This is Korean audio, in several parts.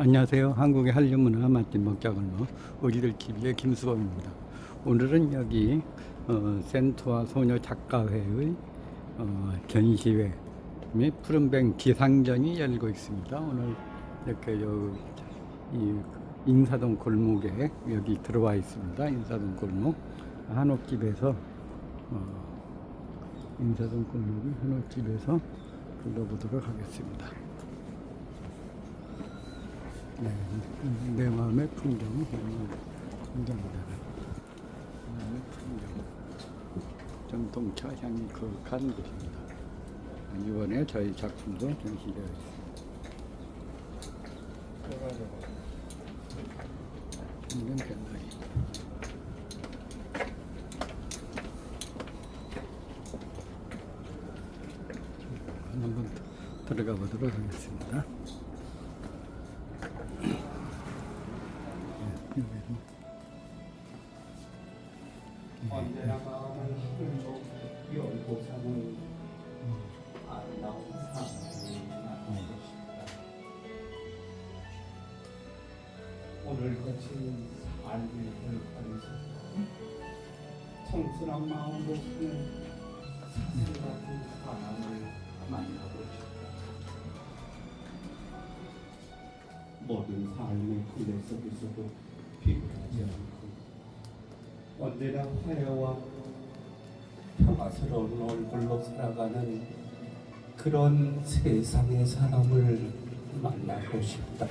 안녕하세요. 한국의 한류 문화 맛집 먹자골목 우리들 TV의 김수범입니다. 오늘은 여기 어, 센터와 소녀 작가회의 어, 전시회 및 푸른뱅 기상전이 열리고 있습니다. 오늘 이렇게 요, 이 인사동 골목에 여기 들어와 있습니다. 인사동 골목 한옥집에서 어, 인사동 골목의 한옥집에서 불러보도록 하겠습니다. 네, 내 마음의 풍경, 내 마음의 풍경이다. 내 마음의 풍경. 전통차 향이 거룩한 곳입니다. 이번에 저희 작품도 전시되어 있습니다. 풍경 갤러리. 한번 들어가 보도록 하겠습니다. 오늘 거친 삶의 들판에서 청순한 마음으로 사슴 같은 사람을 만나고 싶다. 모든 삶의 군대 속에서도 비굴하지 않고 언제나 화해와 평화스러운 얼굴로 살아가는 그런 세상의 사람을 만나고 싶다.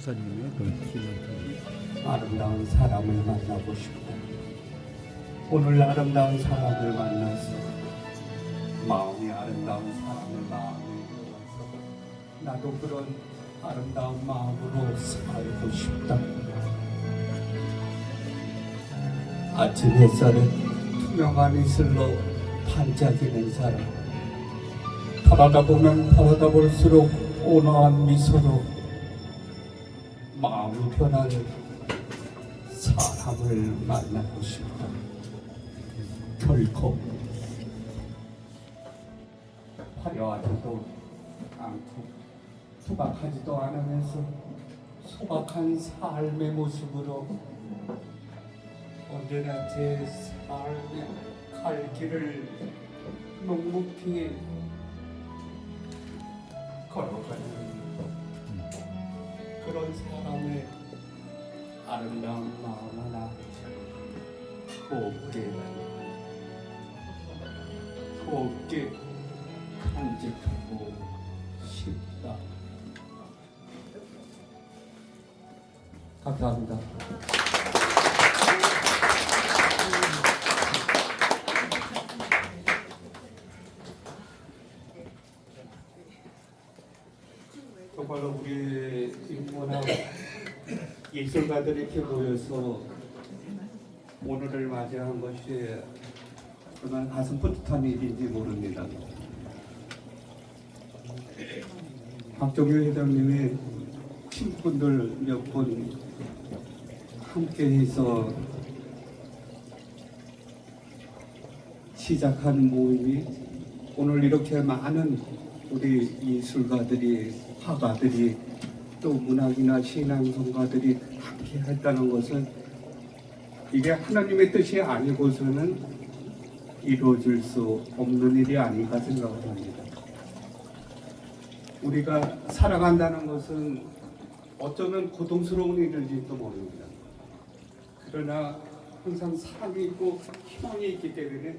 수사님의 그 기념품. 아름다운 사람을 만나고 싶다. 오늘 아름다운 사람을 만나서 마음이 아름다운 사람을 마음에 모아서 나도 그런 아름다운 마음으로 살고 싶다. 아침 햇살에 투명한 이슬로 반짝이는 사람. 바라다 보면 바라다 볼수록 온화한 미소로 마음이 편한 사람을 만나고 싶다. 결코 화려하지도 않고 투박하지도 않으면서 소박한 삶의 모습으로 언제나 제 삶의 갈 길을 묵묵히 걸어가는 그런 사람의 아름다운 마음 하나 곱게 곱게 간직하고 싶다. 감사합니다. 정말로 우리 인문학 예술가들이 이렇게 모여서 오늘을 맞이한 것이 정말 가슴 뿌듯한 일인지 모릅니다. 박종일 회장님의 친구분들 몇 분 함께해서 시작한 모임이 오늘 이렇게 많은 우리 예술가들이 화가들이 또 문학이나 신앙 성가들이 함께 했다는 것은 이게 하나님의 뜻이 아니고서는 이루어질 수 없는 일이 아닌가 생각을 합니다. 우리가 살아간다는 것은 어쩌면 고통스러운 일일지도 모릅니다. 그러나 항상 사랑이 있고 희망이 있기 때문에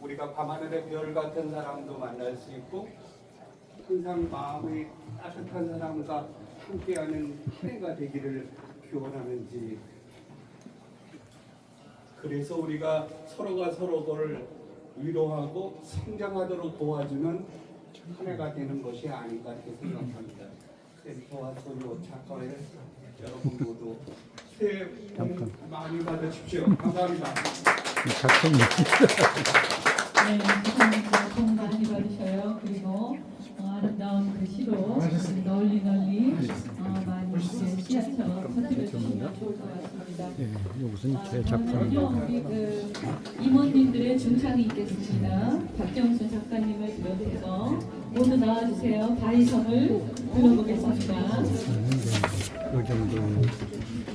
우리가 밤하늘의 별 같은 사람도 만날 수 있고 항상 마음이 따뜻한 사람과 함께하는 한 해가 되기를 기원하는지 그래서 우리가 서로가 서로를 위로하고 성장하도록 도와주는 한 해가 되는 것이 아닌가 이렇게 생각합니다. 센터와 소녀 작가의 여러분 모두 새해 복 많이 받으십시오. 감사합니다. 이 작품이 네, 감사합니다. 복 많이 받으셔요. 그리고 어, 아름다운 글씨로 널리 널리 어, 많이 이제 씨앗처 퍼뜨려 주시면 좋을 것 같습니다. 예, 이것은 아, 제 저는 작품입니다. 우리 그 임원님들의 중창이 있겠습니다. 박정수 작가님을 비롯해서 이쪽으로 나와주세요. 바이성을 들어보겠습니다. 저는 이제 그 정도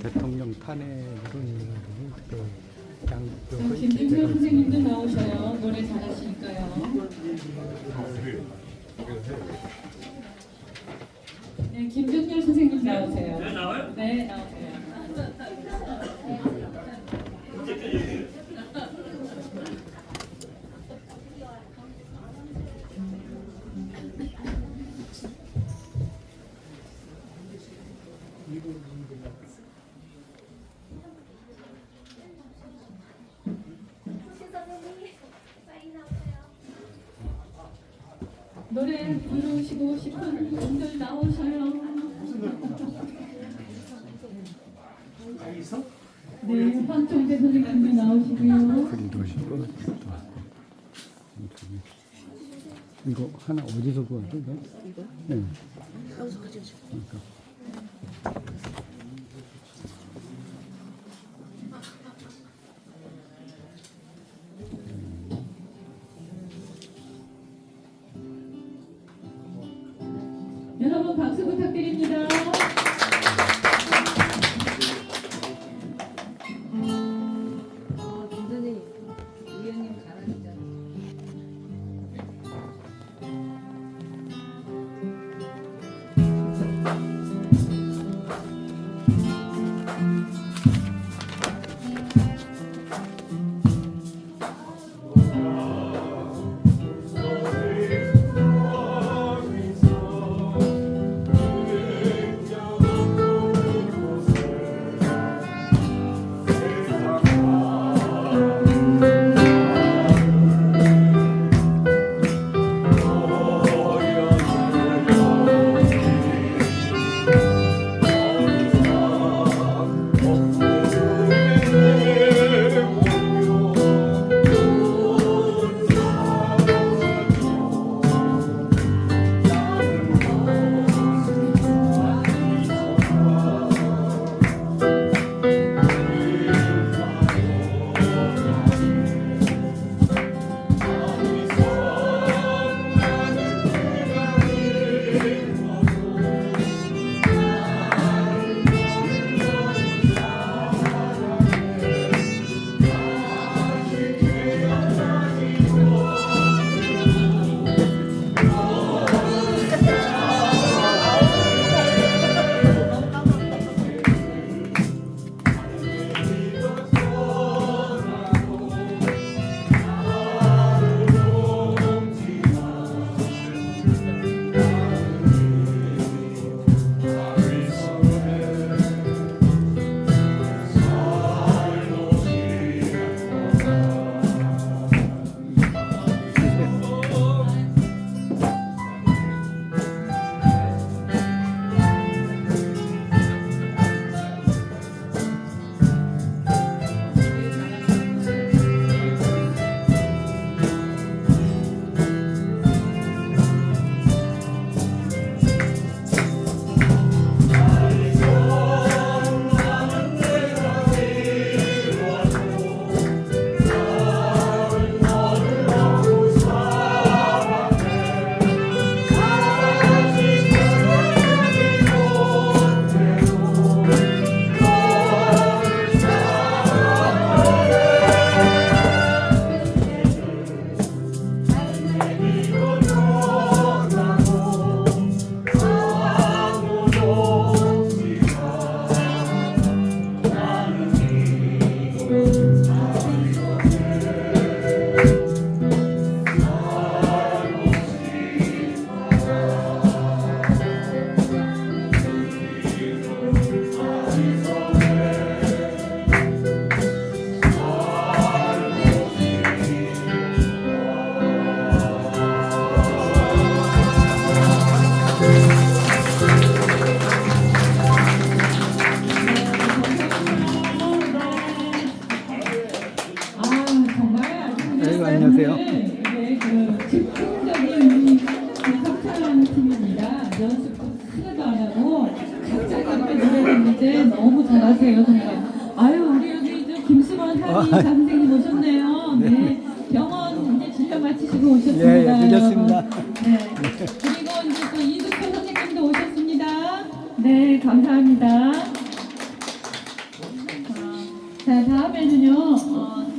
대통령 탄핵으로 양쪽의 김준표 선생님도 나오셔요. 노래 잘하시니까요. 네, 김준표 선생님 나오세요. 네, 나와요? 네, 나오세요. 노래 부르시고 싶은 분들 나오셔요. 네, 황종대 선생님도 나오시고요. 그리도 싶고 또 이거 하나 어디서 구하죠? 이거? 네. 그러니까. 박수 부탁드립니다. 안녕하세요. 네, 네, 그 집중적인 너무 잘하세요, 정말. 아유, 우리 여기 저 김수건 하기 아. 네. 선생님 오셨네요. 네. 네. 병원 이제 진료 마치시고 오셨습니다. 예, 예, 늦었습니다. 네. 그리고 이제 또 이수표 선생님도 오셨습니다. 네, 감사합니다. 자, 다음에는요. 어,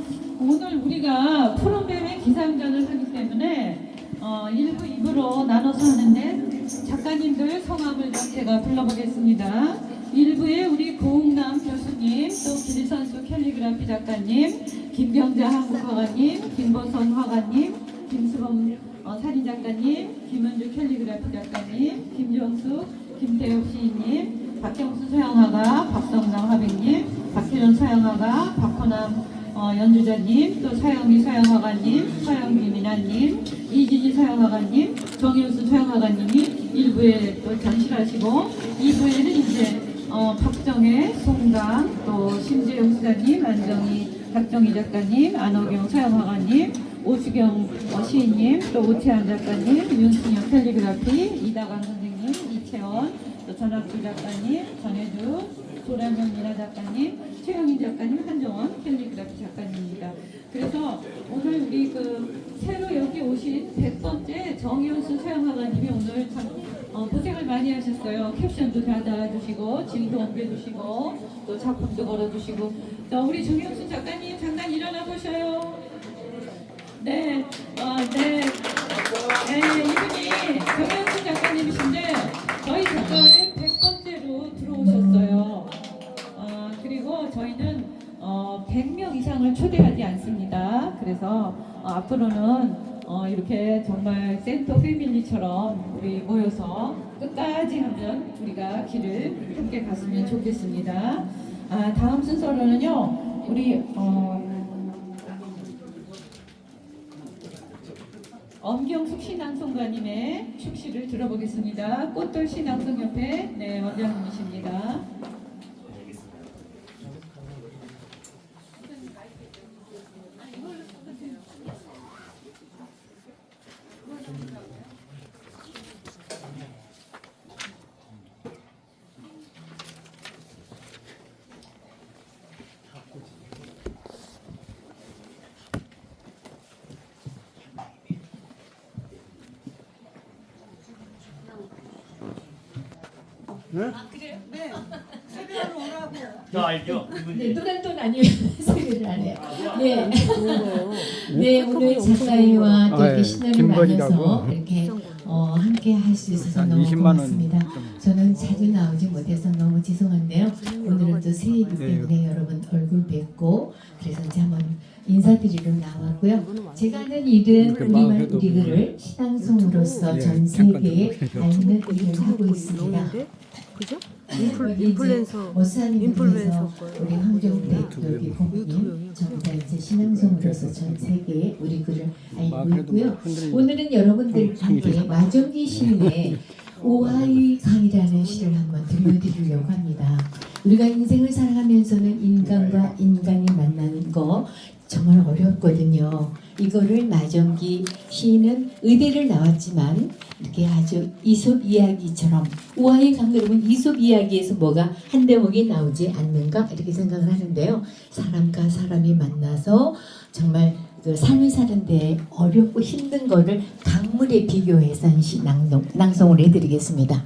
오늘 우리가 프로그램의 기상전을 하기 때문에 어, 1부, 2부로 나눠서 하는데 작가님들 성함을 좀 제가 불러보겠습니다. 1부에 우리 고웅남 교수님, 또 길선수 캘리그라피 작가님, 김병자 한국화가님, 김보선 화가님, 김수범 어, 살인 작가님, 김은주 캘리그라피 작가님, 김정수, 김태욱 시인님, 박경수 서양화가, 박성남 화백님, 박혜련 서양화가, 박호남 어, 연주자님, 또 서영미 서양화가님, 서영미 미나님, 이진희 서양화가님, 정효수 서양화가님이 1부에 또 전실하시고 2부에는 이제 어, 박정혜, 송강, 또 심재용 수사님, 안정희, 박정희 작가님, 안호경 서양화가님, 오수경 어, 시인님, 또 오태한 작가님, 윤승영 캘리그라피, 이다강 선생님, 이채원, 또 전학주 작가님, 전혜주, 조란현 미나 작가님, 최영인 작가님, 한정원 캘리그라피 작가님입니다. 그래서 오늘 우리 그 새로 여기 오신 100번째 정현수 서양화가님이 오늘 참 어, 고생을 많이 하셨어요. 캡션도 다 달아주시고, 질도 옮겨주시고, 또 작품도 걸어주시고. 자, 우리 정현수 작가님 잠깐 일어나 보셔요. 네, 어, 네. 네, 100명 이상을 초대하지 않습니다. 그래서 어, 앞으로는 어, 이렇게 정말 센터 패밀리처럼 우리 모여서 끝까지 하면 우리가 길을 함께 갔으면 좋겠습니다. 아, 다음 순서로는요, 우리 어, 엄경숙 신앙송가님의 축시를 들어보겠습니다. 꽃돌 신앙송 협회 네, 원장님이십니다. 저 알죠? 이분이 네, 또란 돈 아니면 소개를 안 해요. 네. 네, 오늘 작가회와 또 아, 이렇게 예. 신년을 김건희라고. 맞아서 이렇게 어, 함께 할 수 있어서 한 너무 20만 원 고맙습니다. 저는 자주 나오지 못해서 너무 죄송한데요. 오늘은 또 새해이기 네. 때문에 여러분 얼굴 뵙고 그래서 이제 한번 인사드리러 나왔고요. 제가 하는 일은 우리말 마음에도 우리 글을 신앙송으로서 예, 전 세계에 좀 알리는 일을 하고 있습니다. 그죠? 인플, 이제 인플루엔서 인플루엔서. 우리 황정대 유튜브요. 여기 유튜브요. 부모님 전부 다 이제 신앙송으로서 전 세계에 우리 글을 알리고 마음에도 있고요. 흔들리는 오늘은 여러분들 좀 함께 마정기 시인의 오하이 강이라는 시를 한번 들려드리려고 합니다. 우리가 인생을 살아가면서는 인간과 인간이 만나는 거 정말 어렵거든요. 이거를 마정기 시인은 의대를 나왔지만 이렇게 아주 이솝 이야기처럼 오하이 강 여러분 이솝 이야기에서 뭐가 한 대목이 나오지 않는가 이렇게 생각을 하는데요. 사람과 사람이 만나서 정말 그 삶을 사는데 어렵고 힘든 거를 강물에 비교해서 낭송, 낭송을 해드리겠습니다.